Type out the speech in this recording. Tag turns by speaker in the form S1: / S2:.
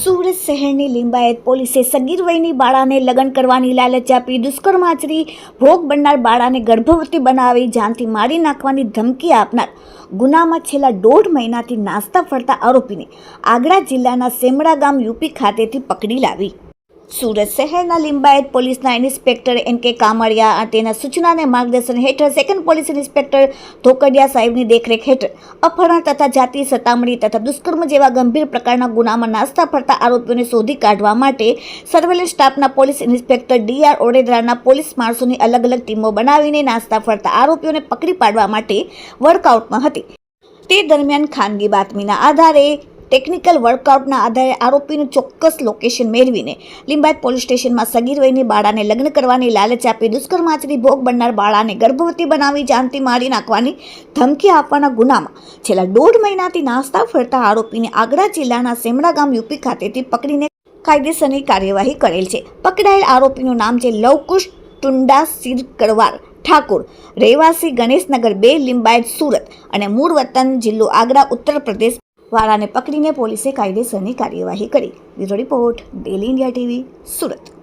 S1: સુરત શહેરની લિંબાયત પોલીસે સગીર વયની બાળાને લગ્ન કરવાની લાલચ આપી દુષ્કર્મ આચરી ભોગ બનનાર બાળાને ગર્ભવતી બનાવી જાનથી મારી નાખવાની ધમકી આપનાર. ગુનામાં છેલ્લા દોઢ મહિનાથી નાસ્તા ફરતા આરોપીને આગ્રા જિલ્લાના સેમડા ગામ યુપી ખાતેથી પકડી લાવી. સુરત શહેરના લિંબાયત પોલીસના ઇન્સ્પેક્ટર એન કે કામડિયા તેના સૂચનાને માર્ગદર્શન હેઠળ સેકન્ડ પોલીસ ઇન્સ્પેક્ટર ધોકડિયા સાહેબની દેખરેખ હેઠળ અપહરણ તથા જાતિ સતામણી તથા દુષ્કર્મ જેવા ગંભીર પ્રકારના ગુનામાં નાસ્તા ફરતા આરોપીઓને શોધી કાઢવા માટે સર્વેલન્સ સ્ટાફના પોલીસ ઇન્સ્પેક્ટર ડીઆર ઓડેદરાના પોલીસ માણસોની અલગ અલગ ટીમો બનાવીને નાસ્તા ફરતા આરોપીઓને પકડી પાડવા માટે વર્કઆઉટમાં હતી. તે દરમિયાન ખાનગી બાતમીના આધારે ટેકનિકલ વર્કઆઉટના આધારે આરોપીનું ચોક્કસ લોકેશન મેળવીને લીંબાયત પોલીસ સ્ટેશનમાં સગીર વયની બાળાને લગ્ન કરવાની લાલચ આપી દુષ્કર્મ આચરી ભોગ બનનાર બાળાને ગર્ભવતી બનાવી જાનથી મારી નાખવાની ધમકી આપવાના ગુનામાં છેલ્લા દોઢ મહિનાથી નાસ્તા ફરતા આરોપીને આગ્રા જિલ્લાના સેમડા ગામ યુપી ખાતેથી પકડીને કાયદેસરની કાર્યવાહી કરેલ છે. પકડાયેલ આરોપીનું નામ છે લવકુશ ટુંડા સિર કરવાર ઠાકોર. રહેવાસી ગણેશનગર બે, લિંબાયત સુરત અને મૂળ વતન જિલ્લો આગ્રા, ઉત્તર પ્રદેશ વાળાને પકડીને પોલીસે કાયદેસરની કાર્યવાહી કરી. Bureau report daily India TV Surat.